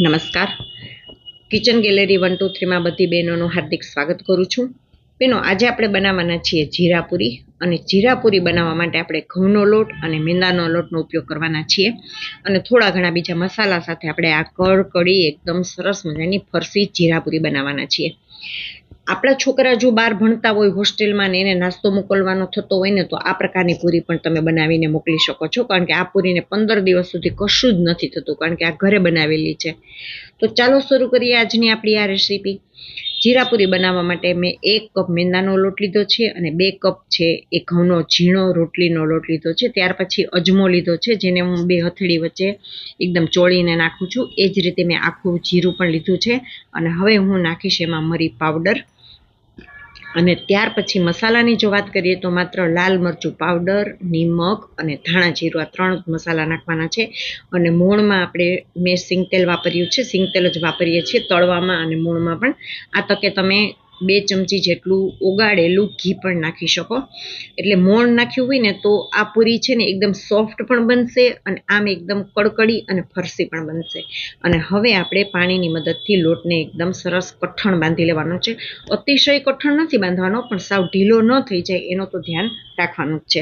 નમસ્કાર. Kitchen gallery one two થ્રીમાં બધી બહેનોનું હાર્દિક સ્વાગત કરું છું. બહેનો આજે આપણે બનાવવાના છીએ જીરાપુરી અને જીરાપુરી બનાવવા માટે આપણે ઘઉંનો લોટ અને મેંદાનો લોટનો ઉપયોગ કરવાના છીએ. અને થોડા ઘણા બીજા મસાલા સાથે આપણે આ કળ કડી એકદમ સરસ મજાની ફરસી જીરાપુરી બનાવવાના છીએ. આપણા છોકરા જો બહાર ભણતા હોય હોસ્ટેલમાં ને એને નાસ્તો મોકલવાનો થતો હોય ને તો આ પ્રકારની પૂરી પણ તમે બનાવીને મોકલી શકો છો. કારણ કે આ પૂરીને પંદર દિવસ સુધી કશું જ નથી થતું. કારણ કે આ ઘરે બનાવેલી છે. તો ચાલો શરૂ કરીએ આજની આપણી આ રેસીપી જીરાપુરી બનાવવા માટે મેં એક કપ મેંદાનો લોટ લીધો છે અને બે કપ છે એ ઘઉંનો ઝીણો રોટલીનો લોટ લીધો છે. ત્યાર પછી અજમો લીધો છે, જેને હું બે હથેળી વચ્ચે એકદમ ચોળીને નાખું છું. એ જ રીતે મેં આખું જીરું પણ લીધું છે અને હવે હું નાખીશ એમાં મરી પાવડર. અને ત્યાર પછી મસાલાની જો વાત કરીએ તો માત્ર લાલ મરચું પાવડર નિમક અને ધાણા જીરું આ ત્રણ મસાલા નાખવાના છે. અને મૂળમાં આપણે મેં સિંગતેલ વાપર્યું છે. સિંગતેલ જ વાપરીએ છીએ તળવામાં અને મૂળમાં પણ. આ તકે તમે બે ચમચી જેટલું ઓગાળેલું ઘી પણ નાખી શકો. એટલે મોણ નાખ્યું હોય ને તો આ પૂરી છે ને એકદમ સોફ્ટ પણ બનશે અને આમ એકદમ કડકડી અને ફરસી પણ બનશે. અને હવે આપણે પાણીની મદદથી લોટને એકદમ સરસ કઠણ બાંધી લેવાનો છે. અતિશય કઠણ નથી બાંધવાનો, પણ સાવ ઢીલો ન થઈ જાય એનો તો ધ્યાન રાખવાનું જ છે.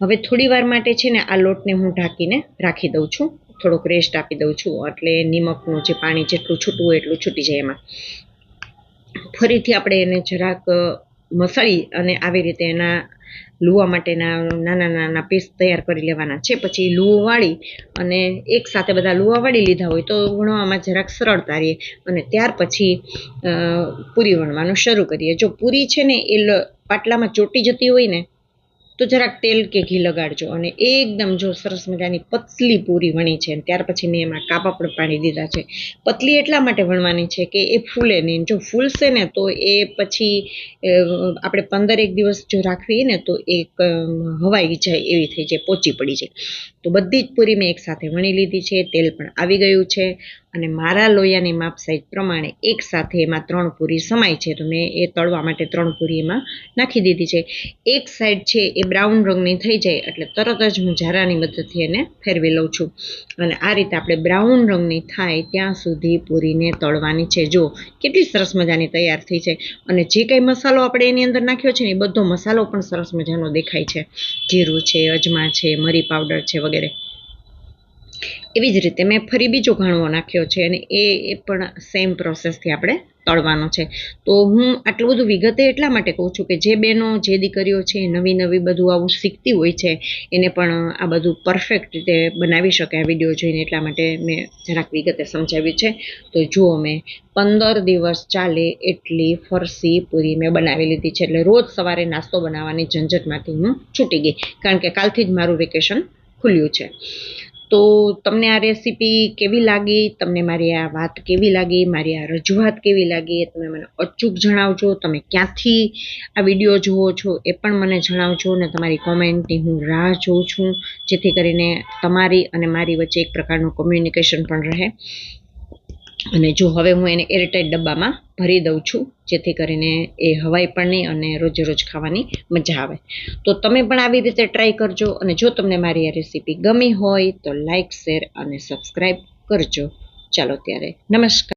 હવે થોડી વાર માટે છે ને આ લોટને હું ઢાંકીને રાખી દઉં છું. થોડોક રેસ્ટ આપી દઉં છું. એટલે નિમકનું જે પાણી જેટલું છૂટવું એટલું છૂટી જાય એમાં. ફરીથી આપણે એને જરાક મસાળી અને આવી રીતે એના લુવા માટેના નાના નાના પીસ તૈયાર કરી લેવાના છે. પછી લુવો વાળી અને એક સાથે બધા લુવા વાળી લીધા હોય તો વણવામાં જરાક સરળતા રહે અને ત્યાર પછી પૂરી વણવાનું શરૂ કરીએ. જો પૂરી છે ને એ પાટલામાં ચોંટી જતી હોય ને તો જરાક તેલ કે ઘી લગાડજો અને એકદમ જો સરસ મજાની પતલી પૂરી વણી છે ત્યાર પછી મેં એમાં કાપા પણ પાડી દીધા છે. પતલી એટલા માટે વણવાની છે કે એ ફૂલે નહીં જો ફૂલશે ને તો એ પછી આપણે પંદર એક દિવસ જો રાખવી ને તો એ હવાઈ જાય એવી થઈ જાય, પોચી પડી જાય. તો બધી જ પૂરી મેં એકસાથે વણી લીધી છે, તેલ પણ આવી ગયું છે અને મારા લોયાની માપ સાઈઝ પ્રમાણે એક સાથે એમાં ત્રણ પૂરી સમાય છે. તો મેં એ તળવા માટે ત્રણ પૂરી એમાં નાખી દીધી છે. એક સાઈડ છે એ બ્રાઉન રંગની થઈ જાય એટલે તરત જ હું ઝારાની મદદથી એને ફેરવી લઉં છું. અને આ રીતે આપણે બ્રાઉન રંગની થાય ત્યાં સુધી પૂરીને તળવાની છે. જો કેટલી સરસ મજાની તૈયાર થઈ છે. અને જે કંઈ મસાલો આપણે એની અંદર નાખ્યો છે ને, એ બધો મસાલો પણ સરસ મજાનો દેખાય છે. જીરું છે, અજમા છે, મરી પાવડર છે વગેરે. એવી જ રીતે મેં ફરી બીજો ઘાણવો નાખ્યો છે અને એ એ પણ સેમ પ્રોસેસથી આપણે તળવાનો છે. તો હું આટલું બધું વિગતે એટલા માટે કહું છું કે જે બહેનો, જે દીકરીઓ છે નવી નવી બધું આવું શીખતી હોય છે, એને પણ આ બધું પરફેક્ટ રીતે બનાવી શકે આ વીડિયો જોઈને એટલા માટે મેં જરાક વિગતે સમજાવ્યું છે. તો જુઓ મેં પંદર દિવસ ચાલે એટલી ફરસી પૂરી મેં બનાવી લીધી છે. એટલે રોજ સવારે નાસ્તો બનાવવાની ઝંઝટમાંથી હું છૂટી ગઈ. કારણ કે કાલથી જ મારું વેકેશન ખુલ્યું છે. તો તમને આ રેસીપી કેવી લાગી? તમને મારી આ વાત કેવી લાગી? મારી આ રજૂઆત કેવી લાગી? તમે મને અચૂક જણાવજો. તમે ક્યાંથી આ વીડિયો જુઓ છો એ પણ મને જણાવજો અને તમારી કોમેન્ટની હું રાહ જોઉં છું, જેથી કરીને તમારી અને મારી વચ્ચે એક પ્રકારનું કોમ્યુનિકેશન પણ રહે. અને જો હવે હું એને એરટાઈટ ડબ્બામાં ભરી દઉં છું, જેથી કરીને એ હવાઈ પણ નહીં અને રોજે રોજ ખાવાની મજા આવે. તો તમે પણ આવી રીતે ટ્રાય કરજો અને જો તમને મારી આ રેસીપી ગમી હોય તો લાઇક શેર અને સબસ્ક્રાઈબ કરજો. ચાલો ત્યારે, નમસ્કાર.